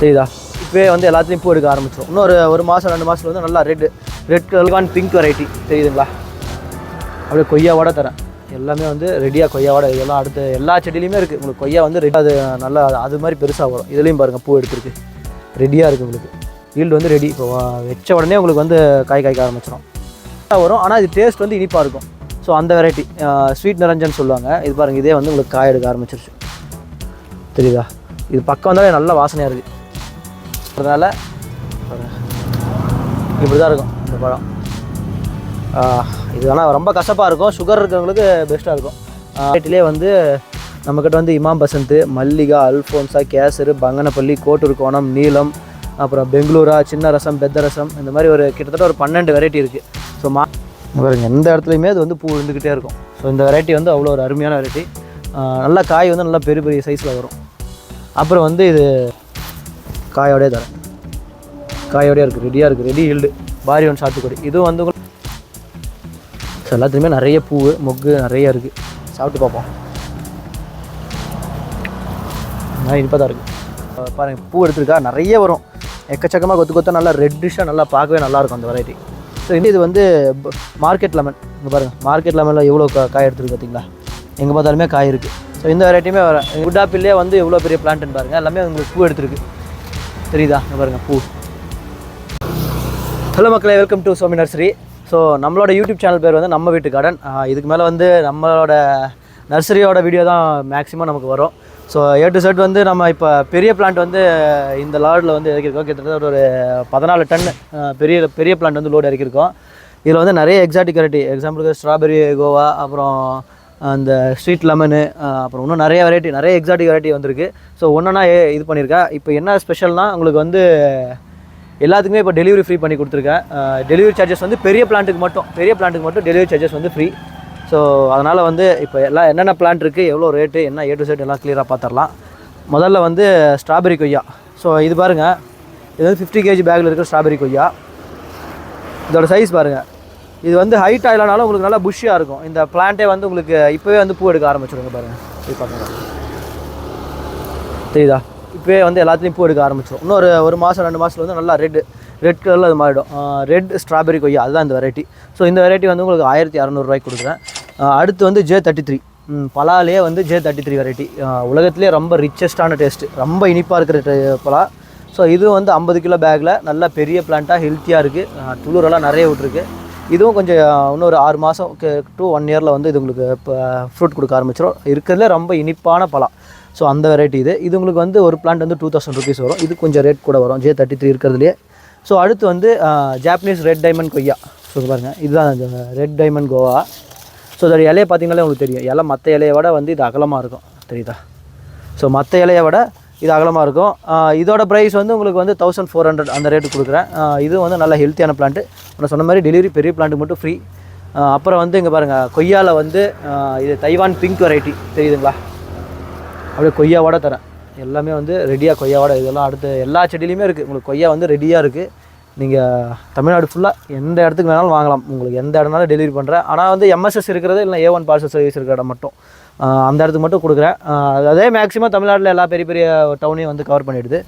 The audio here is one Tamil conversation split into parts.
தெரியுதா? இப்போவே வந்து எல்லாத்துலேயும் பூ எடுக்க ஆரம்பிச்சிடும் இன்னொரு ஒரு மாதம் ரெண்டு மாதத்துல வந்து நல்லா ரெட் ரெட் கலர்கான் பிங்க் வெரைட்டி தெரியுதுங்களா? அப்படியே கொய்யாவோட தரேன். எல்லாமே வந்து ரெடியாக கொய்யாவோட இதெல்லாம் அடுத்து எல்லா செடியிலையுமே இருக்குது உங்களுக்கு கொய்யா வந்து ரெடி அது நல்லா அது மாதிரி பெருசாக வரும். இதுலேயும் பாருங்கள் பூ எடுத்துருக்கு ரெடியாக இருக்குது உங்களுக்கு. ஈல்டு வந்து ரெடி இப்போ வச்ச உடனே உங்களுக்கு வந்து காய் காய்க்க ஆரம்பிச்சிடும் வரும். ஆனால் இது டேஸ்ட் வந்து இனிப்பாக இருக்கும். ஸோ அந்த வெரைட்டி ஸ்வீட் நிரஞ்சன்னு சொல்லுவாங்க. இது பாருங்கள் இதே வந்து உங்களுக்கு காய் எடுக்க ஆரம்பிச்சிருச்சு. தெரியுதா? இது பக்கம் வந்தாலே நல்ல வாசனையாக இருக்குது அதனால் இப்படி தான் இருக்கும் இந்த பழம். இது ஆனால் ரொம்ப கசப்பாக இருக்கும். சுகர் இருக்கிறவங்களுக்கு பெஸ்ட்டாக இருக்கும். ரேட்டிலே வந்து நம்மக்கிட்ட வந்து இமாம் பசந்த் மல்லிகா அல்ஃபோன்ஸா கேசரு பங்கனப்பள்ளி கோட்டூர் கோணம் நீலம் அப்புறம் பெங்களூரா சின்ன ரசம் பெத்த ரசம் இந்த மாதிரி ஒரு கிட்டத்தட்ட ஒரு பன்னெண்டு வெரைட்டி இருக்குது ஸோ மா பாருங்கள் எந்த இடத்துலையுமே அது வந்து பூ விழுந்துக்கிட்டே இருக்கும். ஸோ இந்த வெரைட்டி வந்து அவ்வளோ ஒரு அருமையான வெரைட்டி நல்லா காய் வந்து நல்லா பெரிய பெரிய சைஸில் வரும். அப்புறம் வந்து இது காயோடய தரேன். காயோடய இருக்குது ரெடியாக இருக்குது ரெடி ஹில்டு பாரி ஒன் சாத்துக்குடி இதுவும் வந்து ஸோ எல்லாத்துலேயுமே நிறைய பூ மொக்கு நிறைய இருக்குது சாப்பிட்டு பார்ப்போம். நல்லா இனிப்பாக தான் இருக்குது பாருங்கள் பூ எடுத்துருக்கா நிறைய வரும். எக்கச்சக்கமாக கொத்து கொத்தா நல்லா ரெட்டிஷாக நல்லா பார்க்கவே நல்லாயிருக்கும் அந்த வெரைட்டி ஸோ இது வந்து மார்க்கெட் லெமன் இங்கே பாருங்கள் மார்க்கெட் லெமனில் எவ்வளோ கா- காய் எடுத்துருக்கு பார்த்தீங்களா எங்கே பார்த்தாலுமே காய் இருக்குது ஸோ இந்த வெரைட்டியுமே வர குட் ஆப்பிள்லேயே வந்து எவ்வளோ பெரிய பிளான்ட்னு பாருங்கள் எல்லாமே உங்களுக்கு பூ எடுத்துருக்கு. தெரியுதா? இங்க பாருங்கள் பூ. ஹலோ மக்களே welcome to Somi nursery so நம்மளோட யூடியூப் சேனல் பேர் வந்து நம்ம வீட்டு கார்டன் இதுக்கு மேலே வந்து நம்மளோட நர்சரியோட வீடியோ தான் மேக்ஸிமம் நமக்கு வரும். ஸோ ஏ டு செட் வந்து நம்ம இப்போ பெரிய பிளான்ட் வந்து இந்த லார்டில் வந்து இறக்கியிருக்கோம். கிட்டத்தட்ட ஒரு பதினாலு டன் பெரிய பெரிய பிளான்ட் வந்து லோடு இறக்கியிருக்கோம். இதில் வந்து நிறைய எக்ஸாட்டிக் வெரைட்டி எக்ஸாம்பிளுக்கு ஸ்ட்ராபெரி கோவா அப்புறம் அந்த ஸ்வீட் லெமனு அப்புறம் இன்னும் நிறைய வெரைட்டி நிறைய எக்ஸாட்டிக் வெரைட்டி வந்திருக்கு. ஸோ ஒன்றா இது பண்ணியிருக்கேன் இப்போ என்ன ஸ்பெஷல்னால் உங்களுக்கு வந்து எல்லாத்துக்குமே இப்போ டெலிவரி ஃப்ரீ பண்ணி கொடுத்துருக்கேன் டெலிவரி சார்ஜஸ் வந்து பெரிய பிளான்ட்டுக்கு மட்டும் பெரிய பிளான்ட்டுக்கு மட்டும் டெலிவரி சார்ஜஸ் வந்து ஃப்ரீ ஸோ அதனால் வந்து இப்போ எல்லாம் என்னென்ன பிளான்ட் இருக்குது எவ்வளோ ரேட்டு என்ன ஏ டு செட் எல்லாம் கிளியராக பார்த்துடலாம் முதல்ல வந்து ஸ்ட்ராபெரி கொய்யா. ஸோ இது பாருங்கள் இது வந்து ஃபிஃப்டி கேஜி பேக்கில் இருக்கிற ஸ்ட்ராபெரி கொய்யா. இதோட சைஸ் பாருங்கள் இது வந்து ஹைட் ஆகலனாலும் உங்களுக்கு நல்லா புஷ்ஷியாக இருக்கும். இந்த பிளான்ட்டே வந்து உங்களுக்கு இப்போவே வந்து பூ எடுக்க ஆரம்பிச்சிடுங்க பாருங்கள் இது தெரியுதா? இப்போயே வந்து எல்லாத்துலேயும் பூ எடுக்க ஆரம்பிச்சிடும் இன்னொரு ஒரு மாதம் ரெண்டு மாதத்துல வந்து நல்லா ரெட் ரெட் கலரில் அது மாறிடும். ரெட் ஸ்ட்ராபெரி கொய்யா அதுதான் இந்த வெரைட்டி ஸோ இந்த வெரைட்டி வந்து உங்களுக்கு ஆயிரத்தி அறநூறுவாய்க்கு கொடுக்குறேன். அடுத்து வந்து ஜே தேர்ட்டி த்ரீ பலாலே வந்து ஜே தேர்ட்டி த்ரீ வெரைட்டி உலகத்துலேயே ரொம்ப ரிச்சஸ்டான டேஸ்ட்டு ரொம்ப இனிப்பாக இருக்கிற டே- பலா. ஸோ இது வந்து ஐம்பது கிலோ பேக்கில் நல்ல பெரிய பிளான்ட்டாக ஹெல்த்தியாக இருக்குது துளுரெல்லாம் நிறைய விட்ருக்கு இதுவும் கொஞ்சம் இன்னொரு ஆறு மாதம் டூ ஒன் இயரில் வந்து இது உங்களுக்கு இப்போ ஃப்ரூட் கொடுக்க ஆரம்பிச்சிடும் இருக்கிறதுல ரொம்ப இனிப்பான பழம். ஸோ அந்த வெரைட்டி இது. இது உங்களுக்கு வந்து ஒரு பிளான்ட் வந்து டூ தௌசண்ட் ருபீஸ் வரும். இது கொஞ்சம் ரேட் கூட வரும். ஜே தேர்ட்டி த்ரீ இருக்கிறதுலே ஸோ அடுத்து வந்து ஜாப்பனீஸ் ரெட் டைமண்ட் கொய்யா. ஸோ பாருங்கள் இதுதான் ரெட் டைமண்ட் கோவா. ஸோ இதோட இலையை பார்த்தீங்கன்னாலே உங்களுக்கு தெரியும். இலை மற்ற இலையை விட வந்து இது அகலமாக இருக்கும். தெரியுதா? ஸோ மற்ற இலையை விட இது அகலமாக இருக்கும். இதோட ப்ரைஸ் வந்து உங்களுக்கு வந்து தௌசண்ட் ஃபோர் ஹண்ட்ரட் அந்த ரேட்டு கொடுக்குறேன். இது வந்து நல்ல ஹெல்த்தியான பிளான்ட்டு நான் சொன்ன மாதிரி டெலிவரி பெரிய பிளான்ட்டு மட்டும் ஃப்ரீ அப்புறம் வந்து இங்கே பாருங்கள் கொய்யாவில் வந்து இது தைவான் பிங்க் வெரைட்டி தெரியுதுங்களா? அப்படியே கொய்யாவோட தரேன். எல்லாமே வந்து ரெடியாக கொய்யாவோட இதெல்லாம் அடுத்து எல்லா செடியிலையுமே இருக்குது உங்களுக்கு கொய்யா வந்து ரெடியாக இருக்குது நீங்கள் தமிழ்நாடு ஃபுல்லாக எந்த இடத்துக்கு வேணாலும் வாங்கலாம். உங்களுக்கு எந்த இடம்னாலும் டெலிவரி பண்ணுறேன் ஆனால் வந்து எம்எஸ்எஸ் இருக்கிறது இல்லை ஏ ஒன் பார்சல் சர்வீஸ் இருக்கிற இடம் மட்டும். அந்த இடத்துக்கு மட்டும் கொடுக்குறேன். அதே மேக்ஸிமம் தமிழ்நாட்டில் எல்லா பெரிய பெரிய டவுனையும் வந்து கவர் பண்ணிடுது.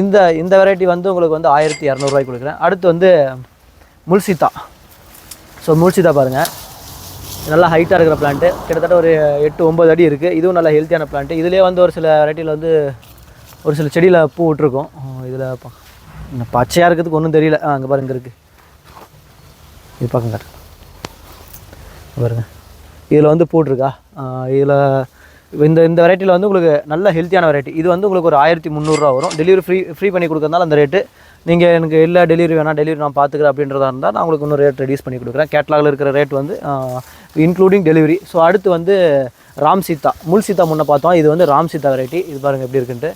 இந்த இந்த வெரைட்டி வந்து உங்களுக்கு வந்து ஆயிரத்தி இரநூறுவாய்க்கு கொடுக்குறேன். அடுத்து வந்து முல்சித்தா. ஸோ முல்சித்தா பாருங்கள் நல்லா ஹைட்டாக இருக்கிற பிளான்ட்டு கிட்டத்தட்ட ஒரு எட்டு ஒம்பது அடி இருக்குது இதுவும் நல்ல ஹெல்த்தியான பிளான்ட்டு இதுலேயே வந்து ஒரு சில வெரைட்டியில் வந்து ஒரு சில செடியில் பூ விட்ருக்கும் இதில் பச்சையாக இருக்கிறதுக்கு ஒன்றும் தெரியல. அங்கே பாருங்க இருக்குது இது பக்கம் பார்க்குங்க பாருங்கள் இதில் வந்து போட்டிருக்கா? இதில் இந்த இந்த வெரைட்டியில் வந்து உங்களுக்கு நல்ல ஹெல்த்தியான வெரைட்டி இது வந்து உங்களுக்கு ஒரு ஆயிரத்தி முந்நூறுரூவா வரும். டெலிவரி ஃப்ரீ ஃப்ரீ பண்ணி கொடுக்குறதுனால அந்த ரேட்டு நீங்கள் எனக்கு இல்லை டெலிவரி வேணாம் டெலிவரி நான் பார்த்துக்கிறேன் அப்படின்றதா இருந்தால் நான் உங்களுக்கு இன்னும் ரேட் ரெடியூஸ் பண்ணி கொடுக்குறேன். கேட்லாகில் இருக்கிற ரேட் வந்து இன்க்ளூடிங் டெலிவரி ஸோ அடுத்து வந்து ராம் சீதா. முள் சீதா முன்னே பார்த்தோம். இது வந்து ராம் சீதா வெரைட்டி இது பாருங்கள் எப்படி இருக்குன்ட்டு.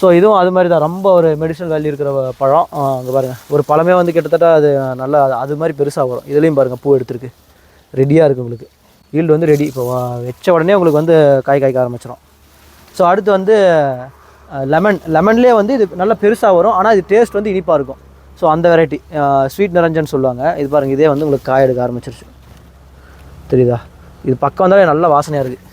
ஸோ இதுவும் அது மாதிரி தான். ரொம்ப ஒரு மெடிசனல் வேல்யூ இருக்கிற பழம். அங்கே பாருங்கள் ஒரு பழமே வந்து கிட்டத்தட்ட அது நல்லா அது மாதிரி பெருசாக வரும். இதுலேயும் பாருங்கள் பூ எடுத்துருக்கு. ரெடியாக இருக்குது உங்களுக்கு. ஈல்டு வந்து ரெடி இப்போ வச்ச உடனே உங்களுக்கு வந்து காய் காய்க்க ஆரம்பிச்சிடும் ஸோ அடுத்து வந்து லெமன் லெமன்லேயே வந்து இது நல்லா பெருசாக வரும். ஆனால் இது டேஸ்ட் வந்து இனிப்பாக இருக்கும். ஸோ அந்த வெரைட்டி ஸ்வீட் நிரஞ்சன்னு சொல்லுவாங்க. இது பாருங்கள் இதே வந்து உங்களுக்கு காய் எடுக்க ஆரம்பிச்சிருச்சு. தெரியுதா? இது பக்கம் வந்தாலே நல்ல வாசனையாக இருக்குது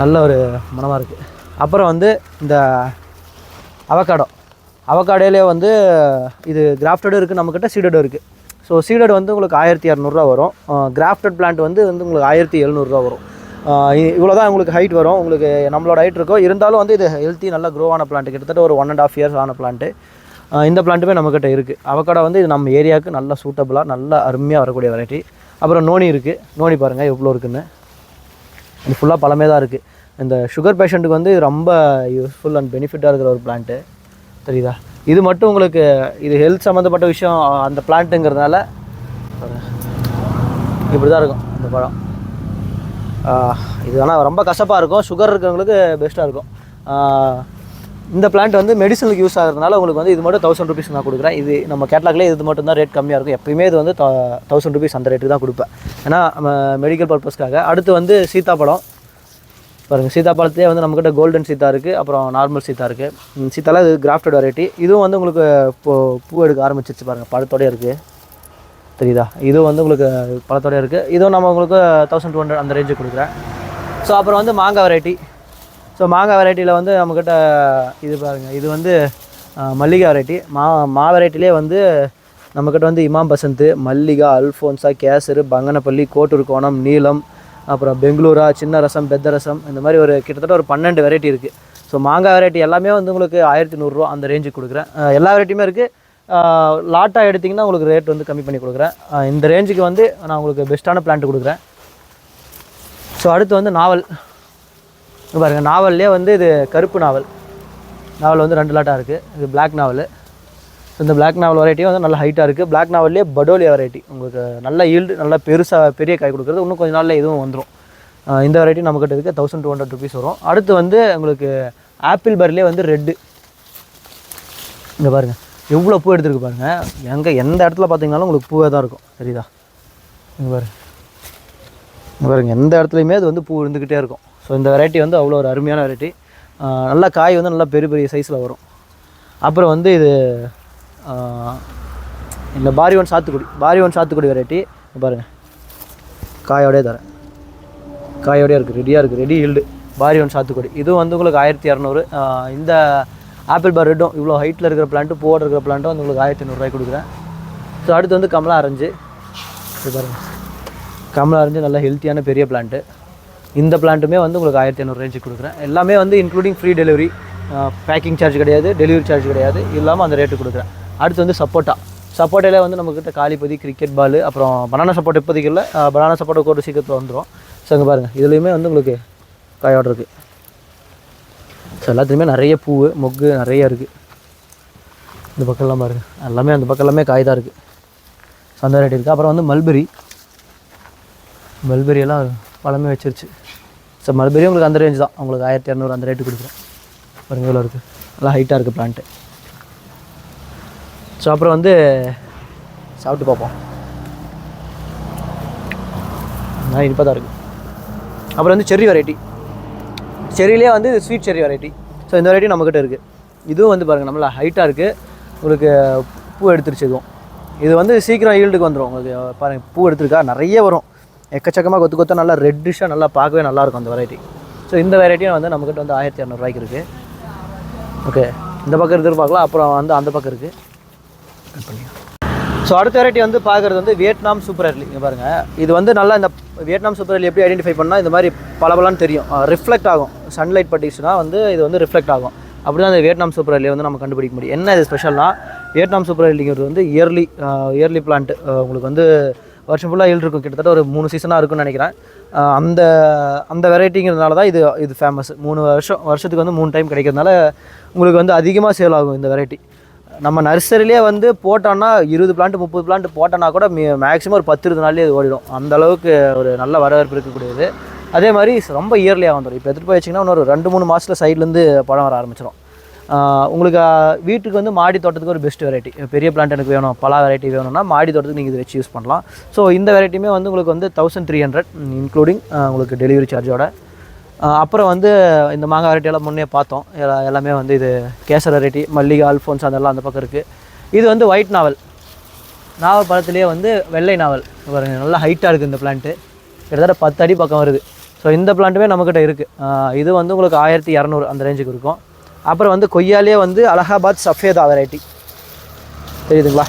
நல்ல ஒரு மனமாக இருக்குது அப்புறம் வந்து இந்த அவக்காடோ அவகாடோலே வந்து இது கிராஃப்டடும் இருக்குது நம்மக்கிட்ட சீடடும் இருக்குது ஸோ சீடட் வந்து உங்களுக்கு ஆயிரத்தி இரநூறுவா வரும். கிராஃப்டட் பிளான்ட் வந்து வந்து உங்களுக்கு ஆயிரத்தி எழுநூறுவா வரும். இவ்வளோ தான் உங்களுக்கு ஹைட் வரும். உங்களுக்கு நம்மளோட ஹைட் இருக்கும் இருந்தாலும் வந்து இது ஹெல்த்தி நல்லா க்ரோ ஆன பிளான்ட் கிட்டத்தட்ட ஒரு ஒன் அண்ட் ஆஃப் இயர்ஸ் ஆன பிளான்ட்டு இந்த பிளான்ட்டுமே நம்மக்கிட்ட இருக்குது அவக்கடை வந்து இது நம்ம ஏரியாவுக்கு நல்லா சூட்டபுளாக நல்லா அருமையாக வரக்கூடிய வெரைட்டி அப்புறம் நோனி இருக்குது நோனி பாருங்கள் எவ்வளோ இருக்குன்னு. இது ஃபுல்லாக பழமே தான் இருக்குது இந்த சுகர் பேஷண்ட்டுக்கு வந்து ரொம்ப யூஸ்ஃபுல் அண்ட் பெனிஃபிட்டாக இருக்கிற ஒரு பிளான்ட்டு தெரியுதா? இது மட்டும் உங்களுக்கு இது ஹெல்த் சம்மந்தப்பட்ட விஷயம் அந்த பிளான்ட்டுங்கிறதுனால இப்படி தான் இருக்கும் இந்த பழம். இது ஆனால் ரொம்ப கசப்பாக இருக்கும். சுகர் இருக்கிறவங்களுக்கு பெஸ்ட்டாக இருக்கும். இந்த பிளான்ட் வந்து மெடிசனுக்கு யூஸ் ஆகிறதுனால உங்களுக்கு வந்து இது மட்டும் தௌசண்ட் ருபீஸ் நான் கொடுக்குறேன். இது நம்ம கேட்லாக்லேயே இது மட்டும் தான் ரேட் கம்மியாக இருக்கும். எப்பயுமே இது வந்து தௌசண்ட் ருபீஸ் அந்த ரேட்டுக்கு தான் கொடுப்பேன். ஏன்னா மெடிக்கல் பர்பஸ்க்காக அடுத்து வந்து சீத்தாப்பழம். பாருங்கள் சீதாப்பழத்திலே வந்து நம்மக்கிட்ட கோல்டன் சீத்தா இருக்குது அப்புறம் நார்மல் சீத்தா இருக்குது சீத்தாலாம் இது கிராஃப்டட் வெரைட்டி இதுவும் வந்து உங்களுக்கு இப்போ பூ எடுக்க ஆரம்பிச்சிருச்சு பாருங்கள் பழத்தோடய இருக்குது தெரியுதா? இதுவும் வந்து உங்களுக்கு பழத்தோடய இருக்குது இதுவும் நம்ம உங்களுக்கு தௌசண்ட் டூ ஹண்ட்ரட் அந்த ரேஞ்சுக்கு கொடுக்குறேன். ஸோ அப்புறம் வந்து மாங்காய் வெரைட்டி ஸோ மாங்காய் வெரைட்டியில் வந்து நம்மக்கிட்ட இது பாருங்கள் இது வந்து மல்லிகை வெரைட்டி மா மா வெரைட்டிலே வந்து நம்மக்கிட்ட வந்து இமாம் பசந்த் மல்லிகா அல்ஃபோன்ஸா கேசரு பங்கனப்பள்ளி கோட்டூர் கோணம் நீலம் அப்புறம் பெங்களூரா சின்ன ரசம் பெத்த ரசம் இந்த மாதிரி ஒரு கிட்டத்தட்ட ஒரு பன்னெண்டு வெரைட்டி இருக்குது ஸோ மாங்காய் வெரைட்டி எல்லாமே வந்து உங்களுக்கு ஆயிரத்தி நூறுரூவா அந்த ரேஞ்சுக்கு கொடுக்குறேன். எல்லா வெரைட்டியுமே இருக்குது லாட்டாக எடுத்திங்கன்னா உங்களுக்கு ரேட் வந்து கம்மி பண்ணி கொடுக்குறேன். இந்த ரேஞ்சுக்கு வந்து நான் உங்களுக்கு பெஸ்ட்டான பிளான்ட் கொடுக்குறேன். ஸோ அடுத்து வந்து நாவல். பாருங்கள் நாவல்லே வந்து இது கருப்பு நாவல். நாவல் வந்து ரெண்டு லாட்டாக இருக்குது இது பிளாக் நாவல். இந்த பிளாக் நாவல் வெரைட்டியும் வந்து நல்ல ஹைட்டாக இருக்குது பிளாக் நாவல்லே படோலியா வெரைட்டி உங்களுக்கு நல்ல ஈல்டு நல்ல பெருசாக பெரிய காய் கொடுக்குறது. இன்னும் கொஞ்சம் நாளில் இதுவும் வந்துடும் இந்த வெரைட்டி நம்மக்கிட்ட இருக்குது தௌசண்ட் டூ ஹண்ட்ரட் ருபீஸ் வரும். அடுத்து வந்து உங்களுக்கு ஆப்பிள் பர்லே வந்து ரெட்டு இங்கே பாருங்கள் எவ்வளோ பூ எடுத்துருக்கு பாருங்கள் எங்கே எந்த இடத்துல பார்த்தீங்கனாலும் உங்களுக்கு பூவே தான் இருக்கும். சரிதா? இங்கே பாருங்க. இங்கே பாருங்கள் எந்த இடத்துலையுமே அது வந்து பூ இருந்துக்கிட்டே இருக்கும். ஸோ இந்த வெரைட்டி வந்து அவ்வளோ ஒரு அருமையான வெரைட்டி நல்லா காய் வந்து நல்லா பெரிய பெரிய சைஸில் வரும். அப்புறம் வந்து இது இந்த பாரி ஒன் சாத்துக்குடி பாரி ஒன் சாத்துக்குடி வெரைட்டி பாருங்கள் காயோடய தரேன். காயோடய இருக்குது ரெடியாக இருக்குது ரெடி ஹீல்டு பாரி ஒன் சாத்துக்குடி. இதுவும் வந்து உங்களுக்கு ஆயிரத்தி இரநூறு இந்த ஆப்பிள் பார் ரெட்டும் இவ்வளோ ஹைட்டில் இருக்கிற பிளான்ட்டு பூவோட இருக்கிற பிளான்ட்டும் வந்து உங்களுக்கு ஆயிரத்தி ஐநூறுரூவாய்க்கு கொடுக்குறேன். ஸோ அடுத்து வந்து கமலா ஆரஞ்சு. இது பாருங்கள் கமலா ஆரஞ்சு நல்ல ஹெல்த்தியான பெரிய பிளான்ட்டு இந்த பிளான்ட்டுமே வந்து உங்களுக்கு ஆயிரத்தி ஐநூறு ரேஞ்சுக்கு கொடுக்குறேன். எல்லாமே வந்து including free delivery packing charge கிடையாது டெலிவரி சார்ஜ் கிடையாது. இல்லாமல் அந்த ரேட்டு கொடுக்குறேன். அடுத்து வந்து சப்போட்டா. சப்போட்டாலே வந்து நம்மக்கிட்ட காலிப்பதி கிரிக்கெட் பால் அப்புறம் பனானா சப்போட்டா இப்போதைக்கு இல்லை பனானா சப்போட்டா கூட சீக்கிரத்தில் வந்துடும் ஸோ இங்கே பாருங்கள் இதுலேயுமே வந்து உங்களுக்கு காயோட இருக்குது ஸோ எல்லாத்துலேயுமே நிறைய பூ மொக்கு நிறைய இருக்குது இந்த பக்கம்லாம் பாருங்கள் எல்லாமே அந்த பக்கம் எல்லாமே காய் தான் இருக்குது ஸோ அந்த ரேட் இருக்குது அப்புறம் வந்து மல்பெரி மல்பெரி எல்லாம் பழமே வச்சிருச்சு. ஸோ மல்பெரி உங்களுக்கு அந்த ரேஞ்ச் தான். உங்களுக்கு ஆயிரத்தி இரநூறு அந்த ரேட்டு கொடுக்குறேன். பாருங்கள் எவ்வளோ இருக்குது நல்லா ஹைட்டாக இருக்குது பிளான்ட்டு ஸோ அப்புறம் வந்து சாப்பிட்டு பார்ப்போம். நான் இனிப்பாக தான் இருக்குது அப்புறம் வந்து செர்ரி வெரைட்டி செர்ரிலே வந்து ஸ்வீட் செர்ரி வெரைட்டி ஸோ இந்த வெரைட்டி நம்மக்கிட்ட இருக்குது இதுவும் வந்து பாருங்கள் நம்மள ஹைட்டாக இருக்குது உங்களுக்கு பூ எடுத்துருச்சு இதுவும். இது வந்து சீக்கிரம் ஈல்டுக்கு வந்துடும் உங்களுக்கு பாருங்கள் பூ எடுத்துருக்கா? நிறைய வரும். எக்கச்சக்கமாக கொத்து கொத்தா நல்லா ரெட்டிஷாக நல்லா பார்க்கவே நல்லாயிருக்கும் அந்த வெரைட்டி ஸோ இந்த வெரைட்டியும் வந்து நம்மக்கிட்ட வந்து ஆயிரத்தி இரநூறுவாய்க்கு இருக்குது ஓகே இந்த பக்கம் இருக்கிறது பார்க்கலாம். அப்புறம் வந்து அந்த பக்கம் இருக்குது ஸோ அடுத்த வெரைட்டி வந்து பார்க்குறது வந்து வியட்நாம் சூப்பர் அர்லி இங்கே பாருங்கள் இது வந்து நல்லா இந்த வியட்நாம் சூப்பர் அர்லி எப்படி ஐடென்டிஃபை பண்ணால் இந்த மாதிரி பளபளன்னு தெரியும். ரிஃப்ளெக்ட் ஆகும். சன்லைட் பட்டுச்சுன்னா வந்து இது வந்து ரிஃப்ளெக்ட் ஆகும். அப்படி தான் இந்த வியட்நாம் சூப்பர் அர்லி வந்து நம்ம கண்டுபிடிக்க முடியும். என்ன இது ஸ்பெஷல்னா வியட்நாம் சூப்பர் அர்லிங்கிறது வந்து இயர்லி இயர்லி பிளான்ட் உங்களுக்கு வந்து வருஷம் ஃபுல்லாக ஈல்டு இருக்கும். கிட்டத்தட்ட ஒரு மூணு சீசனாக இருக்கும்னு நினைக்கிறேன். அந்த அந்த வெரைட்டிங்கிறதுனால தான் இது இது ஃபேமஸ் மூணு வருஷம் வருஷத்துக்கு வந்து மூணு டைம் கிடைக்கிறதுனால உங்களுக்கு வந்து அதிகமாக சேல் ஆகும் இந்த வெரைட்டி நம்ம நர்சரிலே வந்து போட்டோன்னா இருபது பிளான்ட் முப்பது பிளான்ட் போட்டோன்னா கூட மேக்ஸிமம் ஒரு பத்து இருபது நாள்லேயே இது ஓடிடும். அந்த அளவுக்கு ஒரு நல்ல வரவேற்பு இருக்கக்கூடியது. அதே மாதிரி ரொம்ப இயர்லியாக வந்துடும் இப்போ எடுத்துகிட்டு போய் வச்சிங்கன்னா இன்னொரு ரெண்டு மூணு மாதத்தில் சைட்லேருந்து பழம் வர ஆரம்பிச்சிடும் உங்களுக்கு வீட்டுக்கு வந்து மாடி தோட்டத்துக்கு ஒரு பெஸ்ட் வெரைட்டி பெரிய பிளான்ட் எனக்கு வேணும் பல வெரைட்டி வேணும்னா மாடி தோட்டத்துக்கு நீங்கள் இது வச்சு யூஸ் பண்ணலாம். ஸோ இந்த வெரைட்டியுமே வந்து உங்களுக்கு வந்து தௌசண்ட் த்ரீ ஹண்ட்ரட் இன்க்ளூடிங் உங்களுக்கு டெலிவரி சார்ஜோட அப்புறம் வந்து இந்த மாங்காய் வெரைட்டியெல்லாம் முன்னே பார்த்தோம். எல்லாமே வந்து இது கேசர் வெரைட்டி மல்லிகை அல்ஃபோன்ஸ் அதெல்லாம் அந்த பக்கம் இருக்குது இது வந்து ஒயிட் நாவல் நாவல் பழத்துலேயே வந்து வெள்ளை நாவல். பாருங்க நல்லா ஹைட்டாக இருக்குது இந்த பிளான்ட்டு கிட்டத்தட்ட பத்து அடி பக்கம் வருது. ஸோ இந்த பிளான்ட்டுமே நம்மக்கிட்ட இருக்குது இது வந்து உங்களுக்கு ஆயிரத்தி இரநூறு அந்த ரேஞ்சுக்கு இருக்கும். அப்புறம் வந்து கொய்யாலே வந்து அலகாபாத் சஃபேதா வெரைட்டி தெரியுதுங்களா?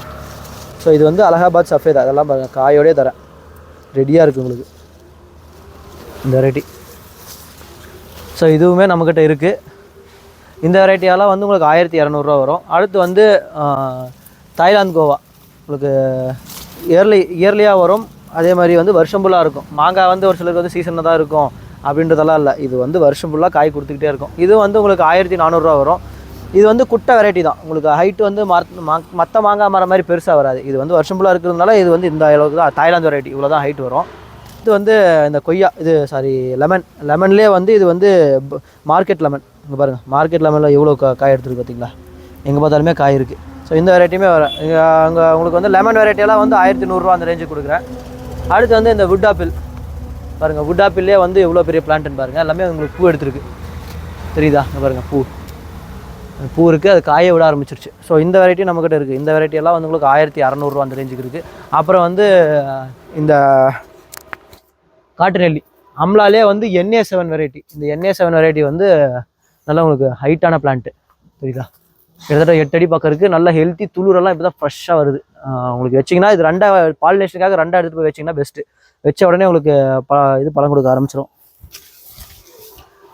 ஸோ இது வந்து அலகாபாத் சஃபேதா. அதெல்லாம் பாருங்க காயோடயே தரேன். ரெடியாக இருக்குது உங்களுக்கு. இந்த வெரைட்டி ஸோ இதுவுமே நம்மக்கிட்ட இருக்குது இந்த வெரைட்டியெல்லாம் வந்து உங்களுக்கு ஆயிரத்தி இரநூறுவா வரும். அடுத்து வந்து தாய்லாந்து கோவா. உங்களுக்கு இயர்லி இயர்லியாக வரும். அதே மாதிரி வந்து வருஷம் ஃபுல்லாக இருக்கும். மாங்காய் வந்து ஒரு சிலருக்கு வந்து சீசனில் தான் இருக்கும். அப்படின்றதெல்லாம் இல்லை. இது வந்து வருஷம் ஃபுல்லாக காய் கொடுத்துக்கிட்டே இருக்கும். இது வந்து உங்களுக்கு ஆயிரத்தி நானூறுரூவா வரும். இது வந்து குட்டை வெரைட்டி தான். உங்களுக்கு ஹைட்டு வந்து மற்ற மாங்காய் மரம் மாதிரி பெருசாக வராது. இது வந்து வருஷம் ஃபுல்லாக இருக்கிறதுனால இது வந்து இந்த அளவுக்கு தான் தாய்லாந்து வெரைட்டி இவ்வளோ தான் ஹைட் வரும். இது வந்து இந்த கொய்யா இது சாரி லெமன் லெமன்லேயே வந்து இது வந்து மார்க்கெட் லெமன் இங்கே பாருங்கள் மார்க்கெட் லெமனில் எவ்வளோ கா காய் எடுத்துருக்கு பார்த்தீங்களா எங்கே பார்த்தாலுமே காய் இருக்குது ஸோ இந்த வெரைட்டியுமே வர அங்கே உங்களுக்கு வந்து லெமன் வெரைட்டியெல்லாம் வந்து ஆயிரத்தி நூறுரூவா அந்த ரேஞ்சுக்கு கொடுக்குறேன். அடுத்து வந்து இந்த வுட் ஆப்பிள் பாருங்கள் வுட் ஆப்பிள்லேயே வந்து எவ்வளோ பெரிய பிளான்ட்னு பாருங்கள் எல்லாமே உங்களுக்கு பூ எடுத்துருக்கு. தெரியுதா? இங்கே பாருங்கள் பூ. பூ இருக்குது அது காய விட ஆரம்பிச்சிருச்சு. ஸோ இந்த வெரைட்டி நம்மக்கிட்ட இருக்குது இந்த வெரைட்டியெல்லாம் வந்து உங்களுக்கு ஆயிரத்தி அறநூறுவா அந்த ரேஞ்சுக்கு இருக்குது அப்புறம் வந்து இந்த காட்டு நெல்லி அம்லாலே வந்து என்ஏ செவன் வெரைட்டி இந்த என்ஏ செவன் வெரைட்டி வந்து நல்லா உங்களுக்கு ஹைட்டான பிளான்ட்டு தெரியுதா கிட்டத்தட்ட எட்டு அடி பக்கம் இருக்குது நல்ல ஹெல்த்தி துளுரெல்லாம் இப்போ தான் ஃப்ரெஷ்ஷாக வருது. உங்களுக்கு வச்சிங்கன்னா இது ரெண்டா பாலினேஷனுக்காக ரெண்டா எடுத்துட்டு போய் வச்சிங்கன்னா பெஸ்ட்டு வச்ச உடனே உங்களுக்கு ப இது பழம் கொடுக்க ஆரம்பிச்சிடும்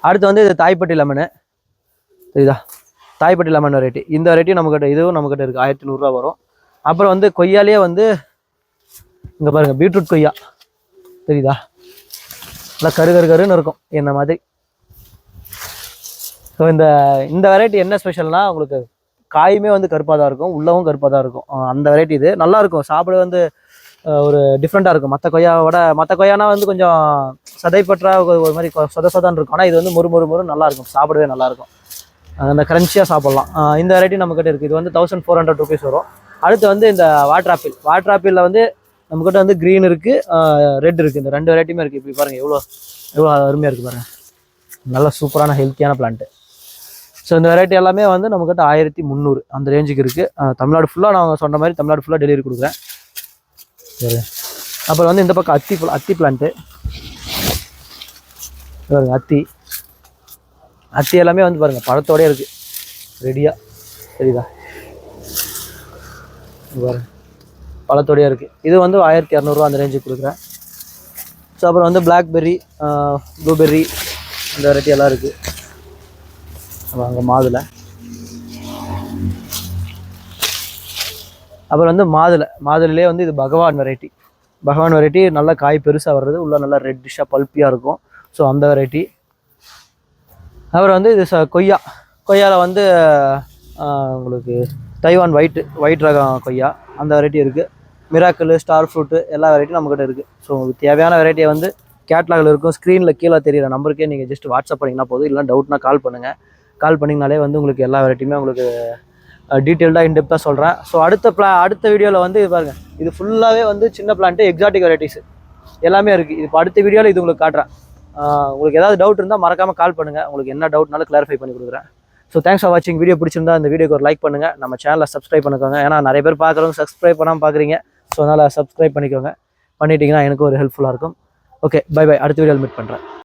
அடுத்து வந்து இது தாய்ப்பட்டி லெமனு தெரியுதா தாய்ப்பட்டி லெமன் வெரைட்டி இந்த வெரைட்டி நம்மக்கிட்ட இதுவும் நம்மக்கிட்ட இருக்குது ஆயிரத்தி நூறுரூவா வரும். அப்புறம் வந்து கொய்யாலேயே வந்து இங்கே பாருங்கள் பீட்ரூட் கொய்யா. தெரியுதா நல்லா கரு கரு கருன்னு இருக்கும். இந்த மாதிரி. ஸோ இந்த இந்த வெரைட்டி என்ன ஸ்பெஷல்னால் உங்களுக்கு காயுமே வந்து கருப்பாக தான் இருக்கும் உள்ளவும் கருப்பாக தான் இருக்கும். அந்த வெரைட்டி இது. நல்லாயிருக்கும் சாப்பிட வந்து ஒரு டிஃப்ரெண்ட்டாக இருக்கும். மற்ற கொய்யாவோட மற்ற கொய்யானா வந்து கொஞ்சம் சதைப்பற்றா ஒரு ஒரு மாதிரி கொ- சொத சொதான்னு இருக்கும். ஆனால் இது வந்து முறு முறு முறு நல்லா இருக்கும். சாப்பிடவே நல்லாயிருக்கும் அந்த கிரன்ச்சியாக சாப்பிட்லாம். இந்த வெரைட்டி நம்மக்கிட்ட இருக்குது இது வந்து தௌசண்ட் ஃபோர் ஹண்ட்ரட் ருபீஸ் வரும். அடுத்து வந்து இந்த வாட்டர் ஆப்பிள் வாட்டர் ஆப்பிளில் வந்து நம்மக்கிட்ட வந்து க்ரீன் இருக்குது ரெட் இருக்குது இந்த ரெண்டு வெரைட்டியுமே இருக்குது இப்படி பாருங்கள் எவ்வளோ எவ்வளோ அருமையாக இருக்குது பாருங்கள் நல்ல சூப்பரான ஹெல்த்தியான பிளான்ட்டு ஸோ இந்த வெரைட்டி எல்லாமே வந்து நம்மக்கிட்ட ஆயிரத்தி முந்நூறு அந்த ரேஞ்சுக்கு இருக்குது தமிழ்நாடு ஃபுல்லாக நான் சொன்ன மாதிரி தமிழ்நாடு ஃபுல்லாக டெலிவரி கொடுக்குறேன். சரி. அப்புறம் வந்து இந்த பக்கம் அத்தி அத்தி பிளான்ட்டு பாருங்க அத்தி. அத்தி எல்லாமே வந்து பாருங்கள் பழத்தோடய இருக்குது ரெடியாக சரிதா? பாருங்கள் பாருங்க. பழத்தோடையே இருக்குது இது வந்து ஆயிரத்தி இரநூறுவா அந்த ரேஞ்சுக்கு கொடுக்குறேன். ஸோ அப்புறம் வந்து பிளாக்பெர்ரி ப்ளூபெர்ரி அந்த வெரைட்டி எல்லாம் இருக்குது அங்கே மாதுளை. அப்புறம் வந்து மாதுளை. மாதுளையிலே வந்து இது பகவான் வெரைட்டி பகவான் வெரைட்டி நல்லா காய் பெருசாக வர்றது உள்ளே நல்லா ரெட்டிஷாக பல்ப்பியாக இருக்கும். ஸோ அந்த வெரைட்டி அப்புறம் வந்து இது ச கொய்யா. கொய்யாவில் வந்து உங்களுக்கு தைவான் ஒயிட் ஒயிட் ரகம் கொய்யா. அந்த வெரைட்டி இருக்குது மிராக்கிள் ஸ்டார் ஃப்ரூட்டு எல்லா வெரைட்டியும் நம்மக்கிட்ட இருக்குது ஸோ உங்களுக்கு தேவையான வெரைட்டியை வந்து கேட்லாகில் இருக்கும். ஸ்க்ரீனில் கீழே தெரியிற நம்பருக்கே நீங்கள் ஜஸ்ட் வாட்ஸ்அப் பண்ணிங்கன்னா போதும். இல்லைனா டவுட்னா கால் பண்ணுங்கள் கால் பண்ணிங்கனாலே வந்து உங்களுக்கு எல்லா வெரைட்டியுமே உங்களுக்கு டீட்டெயில்டாக இன்டெப்த்தாக சொல்கிறேன் ஸோ அடுத்த பிளா அடுத்த வீடியோவில் வந்து பாருங்கள் இது ஃபுல்லாகவே வந்து சின்ன பிளான்ட்டு எக்ஸாட்டிக் வெரைட்டிஸ் எல்லாமே இருக்குது இப்போ அடுத்த வீடியோவில் இது உங்களுக்கு காட்டுறேன். உங்களுக்கு ஏதாவது டவுட் இருந்தால் மறக்காமல் கால் பண்ணுங்கள் உங்களுக்கு என்ன டவுட்னாலும் கிளாரிஃபை பண்ணி கொடுக்குறேன். ஸோ தேங்க்ஸ் ஃபார் வாட்சிங் வீடியோ பிடிச்சிருந்தா இந்த வீடியோக்கு ஒரு லைக் பண்ணுங்கள் நம்ம சேனலை சப்ஸ்கிரைப் பண்ணிக்கோங்க. ஏன்னா நிறைய பேர் பார்க்குறவங்க சப்ஸ்கிரைப் பண்ணாமல் பார்க்குறீங்க. ஸோ அதனால் சப்ஸ்கிரைப் பண்ணிக்கோங்க. பண்ணிட்டீங்கன்னா எனக்கு ஒரு ஹெல்ப்ஃபுல்லாக இருக்கும். ஓகே பை பை அடுத்த வீடியோவில் மீட் பண்ணுறேன்